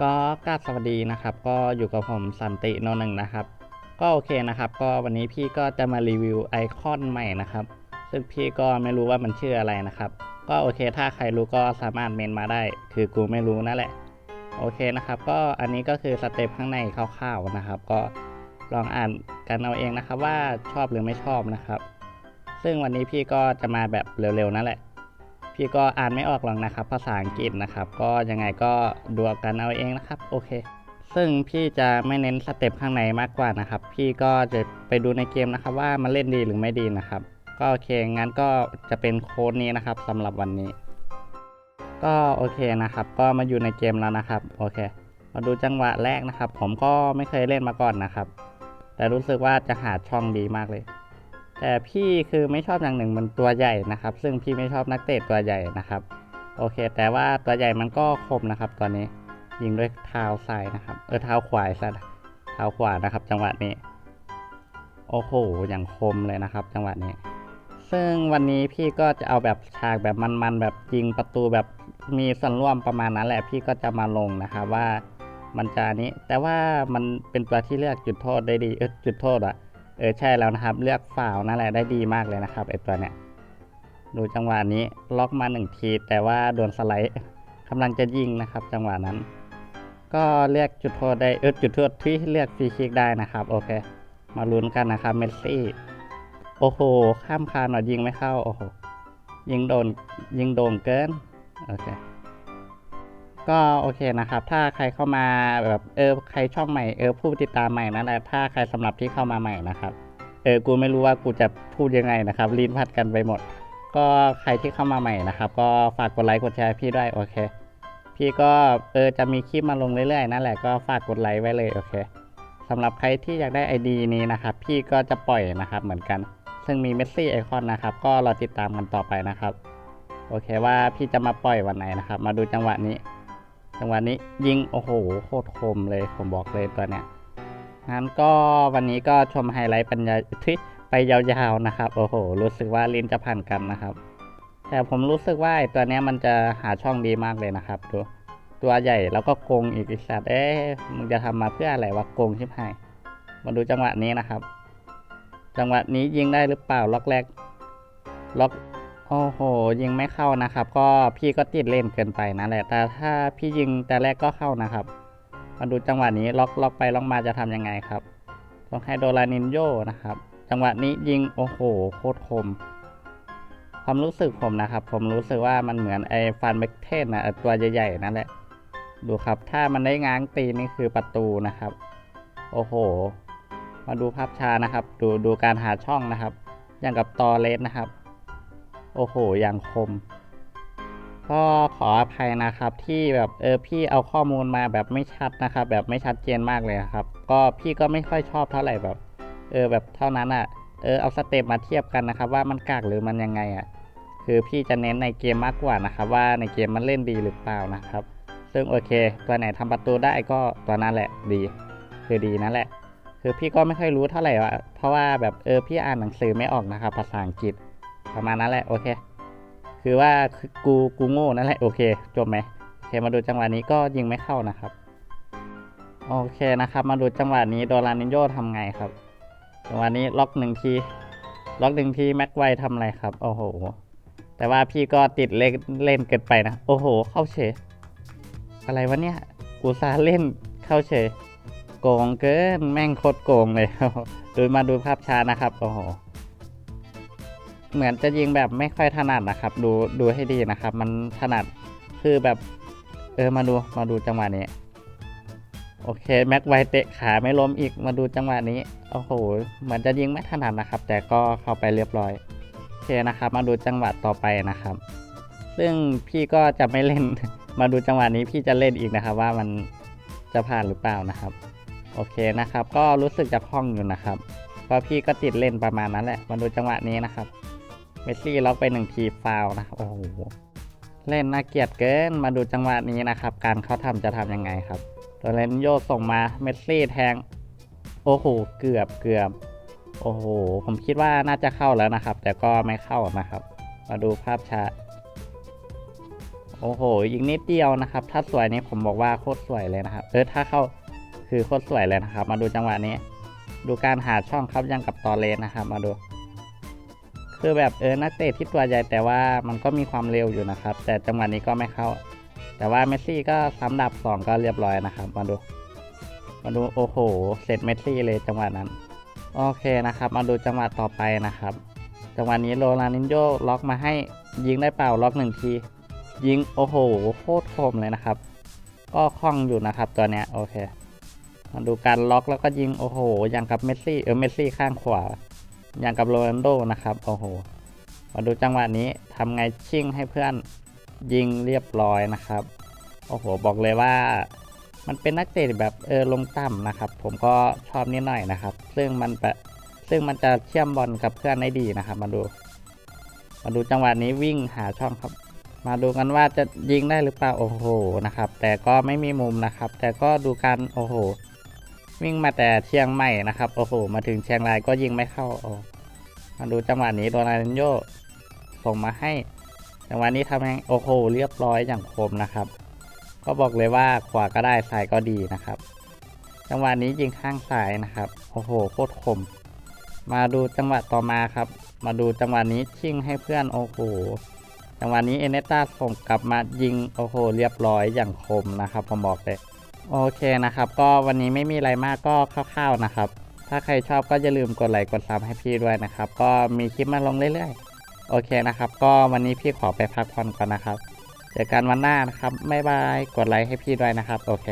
ก็กราบสวัสดีนะครับ ก็อยู่กับผมสันติโนหนึ่งนะครับ ก็โอเคนะครับ ก็วันนี้พี่ก็จะมารีวิวไอคอนใหม่นะครับ ซึ่งพี่ก็ไม่รู้ว่ามันชื่ออะไรนะครับ ก็โอเค ถ้าใครรู้ก็สามารถเมนมาได้ คือกูไม่รู้นั่นแหละ โอเคนะครับ ก็อันนี้ก็คือสเต็ปข้างในคร่าวๆนะครับ ก็ลองอ่านกันเอาเองนะครับว่าชอบหรือไม่ชอบนะครับ ซึ่งวันนี้พี่ก็จะมาแบบเร็วๆนั่นแหละ พี่ก็อ่านไม่ออกหรอกนะครับ ภาษาอังกฤษนะครับ ก็ยังไงก็ดูเอากันเอาเองนะครับ โอเค ซึ่งพี่จะไม่เน้นสเต็ปข้างในมากกว่านะครับ พี่ก็จะไปดูในเกมนะครับ ว่ามันเล่นดีหรือไม่ดีนะครับ ก็โอเคงั้นก็จะเป็นโค้ดนี้นะครับสำหรับวันนี้ ก็โอเคนะครับ ก็มาอยู่ในเกมแล้วนะครับ โอเค มาดูจังหวะแรกนะครับ ผมก็ไม่เคยเล่นมาก่อนนะครับ แต่รู้สึกว่าจะหาช่องดีมากเลย แต่พี่คือไม่ชอบอย่างหนึ่งมันตัวใหญ่นะครับ ซึ่งพี่ไม่ชอบนักเตะตัวใหญ่นะครับ โอเค แต่ว่าตัวใหญ่มันก็คมนะครับ ตอนนี้ยิงด้วยเท้าซ้ายนะครับ เออเท้าขวาซะเท้าขวานะครับ จังหวะนี้ โอ้โหอย่างคมเลยนะครับ จังหวะนี้ ซึ่งวันนี้พี่ก็จะเอาแบบฉากแบบมันๆแบบยิงประตูแบบมีส่วนร่วมประมาณนั้นแหละ พี่ก็จะมาลงนะครับว่ามันจะอันนี้แต่ว่ามันเป็นตัวที่เลือกจุดโทษได้ดีเออจุดโทษอะ เออใช่แล้วนะครับ เลือกฝาวนั่นแหละได้ดีมากเลยนะครับไอตัวเนี้ยดูจังหวะนี้ล็อกมาหนึ่งที แต่ว่าโดนสไลด์กำลังจะยิงนะครับ จังหวะนั้น ก็เลือกจุดโทษได้เออจุดโทษที่เลือกฟรีคิกได้นะครับโอเค มาลุ้นกันนะครับเมสซี่โอ้โห ข้ามคานหน่อยยิงไม่เข้าโอ้โหยิงโดนยิงโด่งเกินโอเค ก็โอเคนะครับ ถ้าใครเข้ามาแบบเออใครช่องใหม่เออผู้ติดตามใหม่นั่นแหละถ้าใครสำหรับที่เข้ามาใหม่นะครับ เออกูไม่รู้ว่ากูจะพูดยังไงนะครับลิ้นพัดกันไปหมด ก็ใครที่เข้ามาใหม่นะครับ ก็ฝากกดไลค์กดแชร์พี่ด้วยโอเค พี่ก็เออจะมีคลิปมาลงเรื่อยๆนั่นแหละก็ฝากกดไลค์ไว้เลยโอเคสำหรับใครที่อยากได้ ID นี้นะครับ พี่ก็จะปล่อยนะครับเหมือนกัน ซึ่งมีเมสซี่ไอคอนนะครับ ก็รอติดตามกันต่อไปนะครับ โอเคว่าพี่จะมาปล่อยวันไหนนะครับ มาดูจังหวะนี้ จังหวะนี้ยิง โอ้โห โคตรคมเลยผมบอกเลยตัวเนี้ยงั้นก็วันนี้ก็ชมไฮไลท์ปัญญาทวิไปยาวๆนะครับ โอ้โห รู้สึกว่าลิ้นจะพันกันนะครับ แต่ผมรู้สึกว่าตัวเนี้ยมันจะหาช่องดีมากเลยนะครับตัวตัวใหญ่แล้วก็โกงอีกอีสัตว์เอ๊ะมึงจะทำมาเพื่ออะไรวะโกงชิบหายมาดูจังหวะนี้นะครับ จังหวะนี้ยิงได้หรือเปล่าล็อกแรกล็อก โอ้โห ยิงไม่เข้านะครับ ก็พี่ก็ติดเล่นเกินไปนั่นแหละ แต่ถ้าพี่ยิงแต่แรกก็เข้านะครับ มาดูจังหวะนี้ล็อกล็อกไปล็อกมาจะทำยังไงครับ ต้องให้โดรานินโยนะครับ จังหวะนี้ยิงโอ้โหโคตรคม ความรู้สึกผมนะครับ ผมรู้สึกว่ามันเหมือนไอ้ฟันเบคเทนนะตัวใหญ่ๆนั่นแหละ ดูครับถ้ามันได้ง้างตีนี่คือประตูนะครับ โอ้โห มาดูภาพช้านะครับ ดูดูการหาช่องนะครับ อย่างกับตอเลสนะครับ โอ้โหอย่างคม ก็ขออภัยนะครับที่แบบเออพี่เอาข้อมูลมาแบบไม่ชัดนะครับ แบบไม่ชัดเจนมากเลยครับ ก็พี่ก็ไม่ค่อยชอบเท่าไหร่แบบ เออแบบเท่านั้นอะ เออเอาสเต็ปมาเทียบกันนะครับ ว่ามันกากหรือมันยังไงอะ คือพี่จะเน้นในเกมมากกว่านะครับว่าในเกมมันเล่นดีหรือเปล่านะครับ ซึ่งโอเค ตัวไหนทำประตูได้ก็ตัวนั้นแหละดี คือดีนั่นแหละ คือพี่ก็ไม่ค่อยรู้เท่าไหร่ว่าเพราะว่าแบบเออพี่อ่านหนังสือไม่ออกนะครับภาษาอังกฤษ ประมาณนั้นแหละโอเค คือว่ากูกูโง่นั่นแหละโอเคจบไหมโอเคมาดูจังหวะนี้ก็ยิงไม่เข้านะครับ โอเคนะครับ มาดูจังหวะนี้โดรานินโยทำไงครับจังหวะนี้ล็อกหนึ่งทีล็อกหนึ่งทีแม็กไวทำอะไรครับโอ้โหแต่ว่าพี่ก็ติดเล่นเล่นเกินไปนะโอ้โห เข้าเฉยอะไรวะเนี่ยกูซาเล่นเข้าเฉยโกงเกินแม่งโคตรโกงเลยดูมาดูภาพช้านะครับ โอ้โห เหมือนจะยิงแบบไม่ค่อยถนัดนะครับ ดูดูให้ดีนะครับ มันถนัดคือแบบ เออมาดูมาดูจังหวะนี้ โอเคแม็กไวเตะขาไม่ล้มอีกมาดูจังหวะนี้โอ้โหเหมือนจะยิงไม่ถนัดนะครับ แต่ก็เข้าไปเรียบร้อยโอเคนะครับ มาดูจังหวะต่อไปนะครับ ซึ่งพี่ก็จะไม่เล่น มาดูจังหวะนี้พี่จะเล่นอีกนะครับ ว่ามันจะผ่านหรือเปล่านะครับ โอเคนะครับ ก็รู้สึกจะคล่องอยู่นะครับเพราะพี่ก็ติดเล่นประมาณนั้นแหละ มาดูจังหวะนี้นะครับ เมสซี่ล็อกไปหนึ่งทีฟาวนะ โอ้โห เล่นน่าเกลียดเกิน มาดูจังหวะนี้นะครับ การเขาทำจะทำยังไงครับโดเรนโยส่งมา เมสซี่แทง โอ้โห เกือบเกือบ โอ้โห ผมคิดว่าน่าจะเข้าแล้วนะครับ แต่ก็ไม่เข้านะครับ มาดูภาพช้าโอ้โห อีกนิดเดียวนะครับ ถ้าสวยนี้ผมบอกว่าโคตรสวยเลยนะครับ เออ ถ้าเข้าคือโคตรสวยเลยนะครับ มาดูจังหวะนี้ ดูการหาช่องครับยังกับตอเลสนะครับ มาดู คือแบบเออนักเตะที่ตัวใหญ่แต่ว่ามันก็มีความเร็วอยู่นะครับ แต่จังหวะนี้ก็ไม่เข้า แต่ว่าเมสซี่ก็ซ้ำดับสองก็เรียบร้อยนะครับมาดูมาดูโอ้โหเสร็จเมสซี่เลยจังหวะนั้น โอเคนะครับ มาดูจังหวะต่อไปนะครับ จังหวะนี้โรนัลดินโญ่ล็อกมาให้ยิงได้เปล่าล็อกหนึ่งที ยิงโอ้โหโคตรคมเลยนะครับ ก็คล่องอยู่นะครับตัวเนี้ยโอเคมาดูการล็อกแล้วก็ยิงโอ้โหอย่างกับเมสซี่เออเมสซี่ข้างขวา อย่างกับโรนัลโดนะครับ โอ้โห มาดูจังหวะนี้ทำไงชิ่งให้เพื่อนยิงเรียบร้อยนะครับ โอ้โห บอกเลยว่า มันเป็นนักเตะแบบเออลงต่ำนะครับ ผมก็ชอบนิดหน่อยนะครับ ซึ่งมันแปะซึ่งมันจะเชื่อมบอลกับเพื่อนได้ดีนะครับ มาดู มาดูจังหวะนี้วิ่งหาช่องครับ มาดูกันว่าจะยิงได้หรือเปล่า โอ้โห นะครับ แต่ก็ไม่มีมุมนะครับ แต่ก็ดูการ โอ้โห วิ่งมาแต่เชียงใหม่นะครับ โอ้โห มาถึงเชียงรายก็ยิงไม่เข้าโอ้มาดูจังหวะนี้โรนัลดินโญ่ส่งมาให้ จังหวะนี้ทำให้โอ้โห เรียบร้อยอย่างคมนะครับ ก็บอกเลยว่าขวาก็ได้ซ้ายก็ดีนะครับ จังหวะนี้ยิงข้างซ้ายนะครับ โอ้โห โคตรคม มาดูจังหวะต่อมาครับ มาดูจังหวะนี้ชิงให้เพื่อน โอ้โห จังหวะนี้เอเนต้าส่งกลับมายิง โอ้โห เรียบร้อยอย่างคมนะครับ ผมบอกเลย โอเคนะครับ ก็วันนี้ไม่มีอะไรมากก็คร่าวๆนะครับ ถ้าใครชอบก็อย่าลืมกดไลค์กดซับให้พี่ด้วยนะครับ ก็มีคลิปมาลงเรื่อยๆ โอเคนะครับ ก็วันนี้พี่ขอไปพักผ่อนก่อนนะครับ เจอกันวันหน้านะครับบ๊ายบาย กดไลค์ให้พี่ด้วยนะครับ โอเค